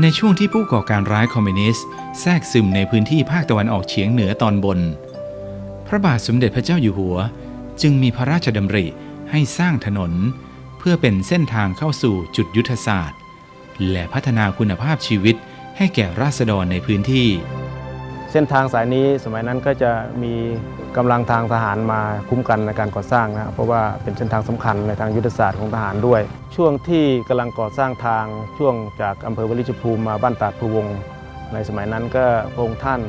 ในช่วงที่ผู้ก่อการร้ายคอมมิวนิสต์แทรกซึมในพื้นที่ภาคตะวันออกเฉียงเหนือตอนบน พระบาทสมเด็จพระเจ้าอยู่หัว จึงมีพระราชดำริให้สร้างถนน เพื่อเป็นเส้นทางเข้าสู่จุดยุทธศาสตร์ และพัฒนาคุณภาพชีวิตให้แก่ราษฎรในพื้นที่ เส้นทางสายนี้สมัยนั้นก็จะมีกำลังทางทหารมาคุ้มกันในการก่อสร้างนะครับเพราะว่าเป็นเส้นทางสำคัญในทางยุทธศาสตร์ของทหารด้วย ช่วงที่กำลังก่อสร้างทางช่วงจากอำเภอวลิชภูมิมาบ้านตาดภูวง ในสมัยนั้นก็พระองค์ท่าน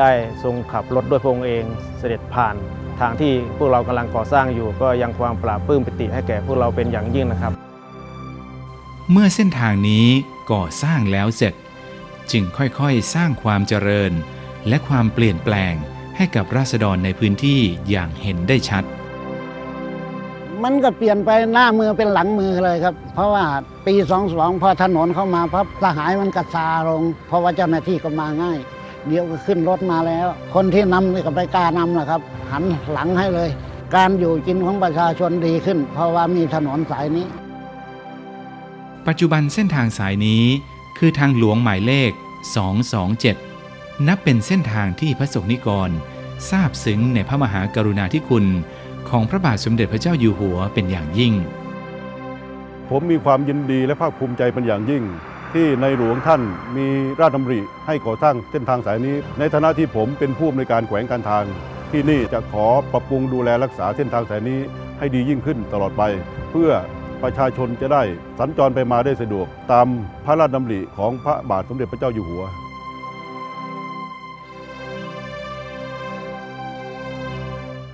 ได้ทรงขับรถด้วยพระองค์เองเสด็จผ่าน ทางที่พวกเรากำลังก่อสร้างอยู่ ก็ยังความปราบปลื้มปิติให้แก่พวกเราเป็นอย่างยิ่งนะครับ เมื่อเส้นทางนี้ก่อสร้างแล้วเสร็จ จึงค่อยๆ สร้างความเจริญ และความเปลี่ยนแปลงให้กับราษฎรในพื้นที่อย่างเห็นได้ชัด มันก็เปลี่ยนไปหน้ามือเป็นหลังมือเลยครับ เพราะว่าปี22พอถนนเข้ามาพับทหารมันกระซาลง เพราะว่าเจ้าหน้าที่ก็มาง่าย เดี๋ยวก็ขึ้นรถมาแล้ว คนที่นำนี่ก็ไปกล้านำแหละครับ หันหลังให้เลย การอยู่กินของประชาชนดีขึ้น เพราะว่ามีถนนสายนี้ ปัจจุบันเส้นทางสายนี้คือทางหลวงหมายเลข 227 นับเป็นเส้นทางที่พระสงฆ์นิกรทราบซึ้งในพระมหากรุณาธิคุณ ของพระบาทสมเด็จพระเจ้าอยู่หัวเป็นอย่างยิ่ง ผมมีความยินดีและภาคภูมิใจเป็นอย่างยิ่ง ที่ในหลวงท่านมีราชดำริให้ก่อสร้างเส้นทางสายนี้ ในฐานะที่ผมเป็นผู้อำนวยการแขวงการทาง ที่นี่จะขอปรับปรุงดูแลรักษาเส้นทางสายนี้ให้ดียิ่งขึ้นตลอดไป เพื่อประชาชนจะได้สัญจรไปมาได้สะดวก ตามพระราชดำริของพระบาทสมเด็จพระเจ้าอยู่หัว